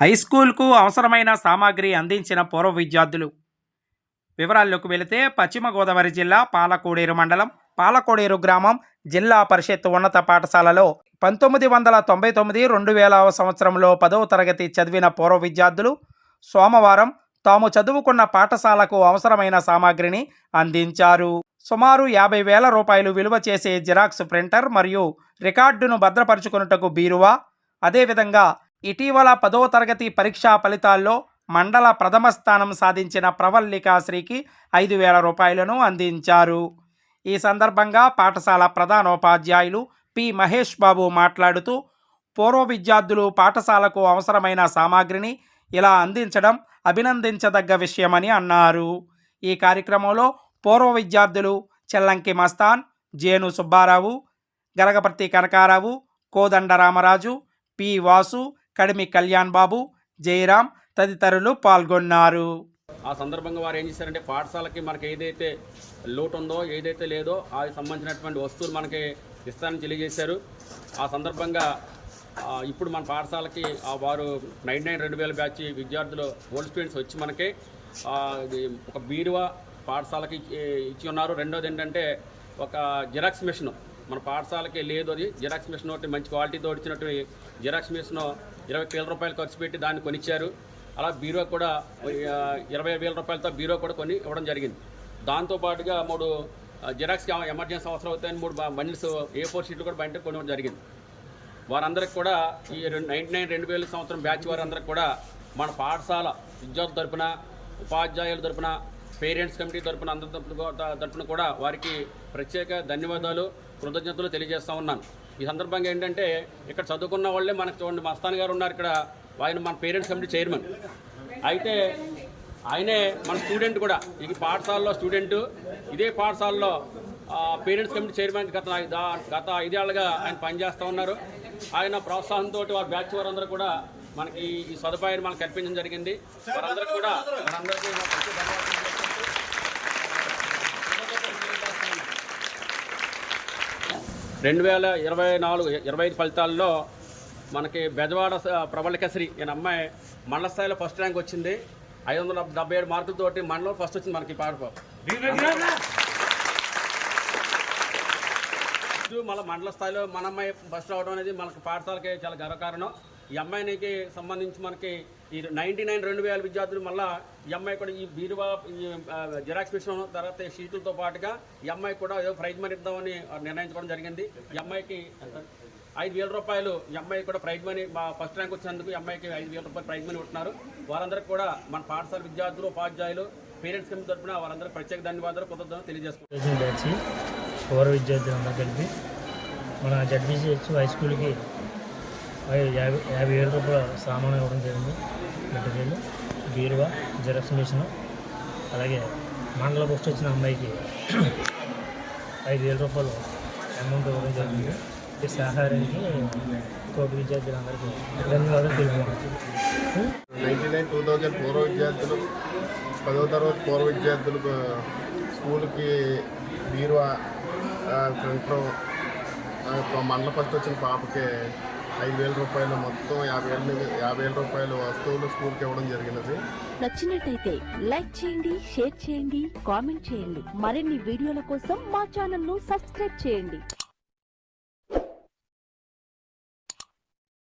High స్కూల్కు అవసరమైన సామాగ్రి అందించిన పూర్వ విద్యార్థులు. వివరాల్లోకి వెళితే పశ్చిమ గోదావరి జిల్లా పాలకోడేరు మండలం పాలకోడేరు గ్రామం జిల్లా పరిషత్ ఉన్నత పాఠశాలలో పంతొమ్మిది వందల తొంభై తొమ్మిది రెండు వేలవ సంవత్సరంలో పదవ తరగతి చదివిన పూర్వ విద్యార్థులు సోమవారం తాము చదువుకున్న పాఠశాలకు అవసరమైన సామాగ్రిని అందించారు. సుమారు యాభై వేల రూపాయలు విలువ చేసే జిరాక్స్ ప్రింటర్ మరియు రికార్డును భద్రపరుచుకున్నటకు బీరువా అదేవిధంగా ఇటీవల పదవ తరగతి పరీక్షా ఫలితాల్లో మండల ప్రథమ స్థానం సాధించిన ప్రవల్లికాశ్రీకి ఐదు వేల రూపాయలను అందించారు. ఈ సందర్భంగా పాఠశాల ప్రధానోపాధ్యాయులు పి. మహేష్ బాబు మాట్లాడుతూ పూర్వ విద్యార్థులు పాఠశాలకు అవసరమైన సామాగ్రిని ఇలా అందించడం అభినందించదగ్గ విషయమని అన్నారు. ఈ కార్యక్రమంలో పూర్వ విద్యార్థులు చెల్లంకి మస్తాన్ జేను సుబ్బారావు గరగపర్తి కనకారావు కోదండ రామరాజు పి. వాసు కడిమి కళ్యాణ్ బాబు జయరాం తదితరులు పాల్గొన్నారు. ఆ సందర్భంగా వారు ఏం చేశారంటే పాఠశాలకి మనకి ఏదైతే లోటు ఉందో ఏదైతే లేదో ఆ సంబంధించినటువంటి వస్తువులు మనకి ఇస్తానని తెలియజేశారు. ఆ సందర్భంగా ఇప్పుడు మన పాఠశాలకి ఆ వారు నైన్ నైన్ రెండు వేల బ్యాచ్ విద్యార్థులు ఓల్డ్ స్టూడెంట్స్ వచ్చి మనకి ఒక బీరువా పాఠశాలకి ఇచ్చి ఉన్నారు. రెండోది ఏంటంటే ఒక జిరాక్స్ మిషన్. మన పాఠశాలకి లేదు అది. జిరాక్స్ మిషన్ ఒకటి మంచి క్వాలిటీతో వచ్చినటువంటి జిరాక్స్ మిషన్ ఇరవై వేల రూపాయలు ఖర్చు పెట్టి దాన్ని కొనిచ్చారు. అలా బీరో కూడా ఇరవై వేల రూపాయలతో బీరో కూడా కొని ఇవ్వడం జరిగింది. దాంతోపాటుగా మూడు జిరాక్స్ జిరాక్స్కి ఎమర్జెన్సీ అవసరం అవుతాయని మూడు బండిల్స్ ఏ ఫోర్ షీట్లు కూడా బయట కొనడం జరిగింది. వారందరికి కూడా ఈ రెండు నైంటీ నైన్ రెండు వేల సంవత్సరం బ్యాచ్ వారందరికి కూడా మన పాఠశాల విద్యార్థుల తరపున ఉపాధ్యాయుల తరపున పేరెంట్స్ కమిటీ తరపున అందరి తరపున తరపున కూడా వారికి ప్రత్యేక ధన్యవాదాలు కృతజ్ఞతలు తెలియజేస్తూ ఉన్నాను. ఈ సందర్భంగా ఏంటంటే ఇక్కడ చదువుకున్న వాళ్ళే మనకు చూడండి మస్తాన్ గారు ఉన్నారు ఇక్కడ ఆయన మన పేరెంట్స్ కమిటీ చైర్మన్. అయితే ఆయనే మన స్టూడెంట్ కూడా ఈ పాఠశాలలో స్టూడెంట్. ఇదే పాఠశాలలో పేరెంట్స్ కమిటీ చైర్మన్ గత గత ఐదేళ్ళుగా ఆయన పనిచేస్తూ ఉన్నారు. ఆయన ప్రోత్సాహంతో వారి బ్యాచ్ వారందరూ కూడా మనకి ఈ సదుపాయాన్ని మనకు కల్పించడం జరిగింది. వారందరికీ కూడా మనందరికీ మా ప్రత్యేక ధన్యవాదాలు తెలియజేసుకుంటూ రెండు వేల ఇరవై నాలుగు ఇరవై ఐదు ఫలితాల్లో మనకి బెజవాడ ప్రబలికశ్రీ ఈయన అమ్మాయి మండల స్థాయిలో ఫస్ట్ ర్యాంక్ వచ్చింది. ఐదు వందల డెబ్బై ఏడు మార్కులతోటి మండలం ఫస్ట్ వచ్చింది మనకి పాట మళ్ళీ మండల స్థాయిలో మన అమ్మాయి ఫస్ట్ రావడం అనేది మనకి పాఠశాలకి చాలా గర్వకారణం. ఈ అమ్మాయినికి సంబంధించి మనకి ఈ నైంటీ నైన్ రెండు వేల విద్యార్థులు మళ్ళీ ఈ అమ్మాయి కూడా ఈ బీరువా జిరాక్స్ మిషన్ తర్వాత షీట్లతో పాటుగా ఈ అమ్మాయి కూడా ఏదో ప్రైజ్ మనీ ఇద్దామని నిర్ణయించుకోవడం జరిగింది. ఈ అమ్మాయికి ఐదు వేల రూపాయలు ఈ అమ్మాయి కూడా ప్రైజ్ మనీ మా ఫస్ట్ ర్యాంక్ వచ్చినందుకు ఈ అమ్మాయికి ఐదు వేల రూపాయలు ప్రైజ్ మనీ ఉంటున్నారు వారందరికీ కూడా మన పాఠశాల విద్యార్థులు ఉపాధ్యాయులు పేరెంట్స్ కమిటీ తరఫున వారందరూ ప్రత్యేక ధన్యవాదాలు కృతజ్ఞతలు తెలియజేసుకుంటున్నాను చేసిన పూర్వ విద్యార్థులు అందరూ కలిపి మన జడ్బీసీహెచ్ హై స్కూల్కి యాభై యాభై వేల రూపాయల సామాను ఇవ్వడం జరిగింది. మెటీరియల్ బీరువా జిరాక్స్ మిషన్ అలాగే మండల పోస్ట్ వచ్చిన అమ్మాయికి ఐదు వేల రూపాయలు అమౌంట్ ఇవ్వడం జరిగింది. ఈ సహాయానికి తోటి విద్యార్థులందరికీ ధన్యవాదాలు తెలుపుతున్నాను నైంటీ నైన్ టూ థౌజండ్ పూర్వ విద్యార్థులు పదో తరగతి పూర్వ విద్యార్థులు స్కూల్కి బీరువా ఆ, మండల ఫస్ట్ వచ్చిన పాపకి ఐదు వేల రూపాయలు మొత్తం యాభై వేల యాభై వేల రూపాయలు వస్తువులు స్కూల్కి ఇవ్వడం జరిగినది. నచ్చినట్టయితే లైక్ చేయండి షేర్ చేయండి కామెంట్ చేయండి. మరిన్ని వీడియోల కోసం మా ఛానల్ను సబ్స్క్రైబ్ చేయండి.